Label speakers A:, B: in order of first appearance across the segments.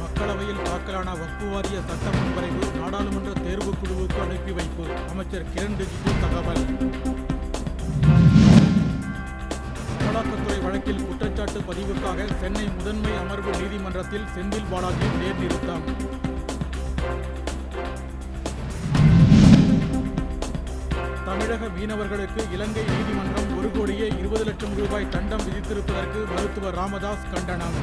A: மக்களவையில் தாக்கலான வக்குவாரிய சட்ட முன்வரைவு நாடாளுமன்ற தேர்வுக் குழுவுக்கு அனுப்பி வைப்பு. அமைச்சர் கிரண் ரிஜிஜு தகவல். அமலாக்கத்துறை வழக்கில் குற்றச்சாட்டு பதிவுக்காக சென்னை முதன்மை அமர்வு நீதிமன்றத்தில் செந்தில் பாலாஜி நேர்நிறுத்தம். தமிழக மீனவர்களுக்கு இலங்கை நீதிமன்றம் ஒரு கோடியே இருபது லட்சம் ரூபாய் தண்டம் விதித்திருப்பதற்கு மருத்துவர் ராமதாஸ் கண்டனம்.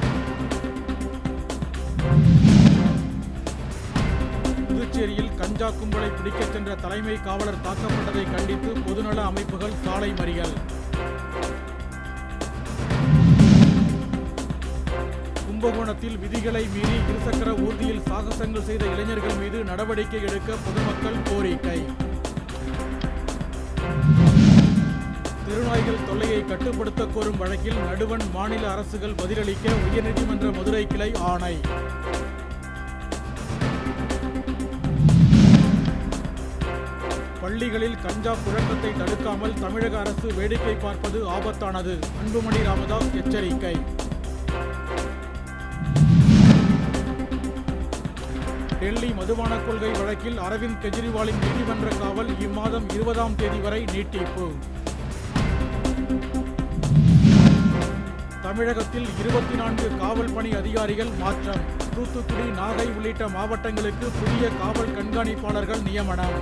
A: புதுச்சேரியில் கஞ்சா கும்பலை பிடிக்கச் சென்ற தலைமை காவலர் தாக்கப்பட்டதை கண்டித்து பொதுநல அமைப்புகள் சாலை மறியல். கும்பகோணத்தில் விதிகளை மீறி இருசக்கர ஊர்தியில் சாகசங்கள் செய்த இளைஞர்கள் மீது நடவடிக்கை எடுக்க பொதுமக்கள் கோரிக்கை. திருநாய்கள் தொல்லையை கட்டுப்படுத்த கோரும் வழக்கில் நடுவண் மாநில அரசுகள் பதிலளிக்க உயர்நீதிமன்ற மதுரை கிளை ஆணை. பள்ளிகளில் கஞ்சா புழக்கத்தை தடுக்காமல் தமிழக அரசு வேடிக்கை பார்ப்பது ஆபத்தானது. அன்புமணி ராமதாஸ் எச்சரிக்கை. டெல்லி மதுபான கொள்கை வழக்கில் அரவிந்த் கெஜ்ரிவாலின் நீதிமன்ற காவல் இம்மாதம் இருபதாம் தேதி வரை நீட்டிப்பு. தமிழகத்தில் இருபத்தி நான்கு காவல் பணி அதிகாரிகள் மாற்றம். தூத்துக்குடி நாகை உள்ளிட்ட மாவட்டங்களுக்கு புதிய காவல் கண்காணிப்பாளர்கள் நியமனம்.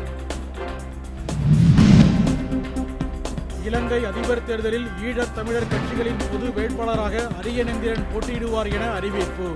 A: இலங்கை அதிபர் தேர்தலில் ஈழத் தமிழர் கட்சிகளின் பொது வேட்பாளராக அரியநேந்திரன் போட்டியிடுவார் என அறிவிப்பு.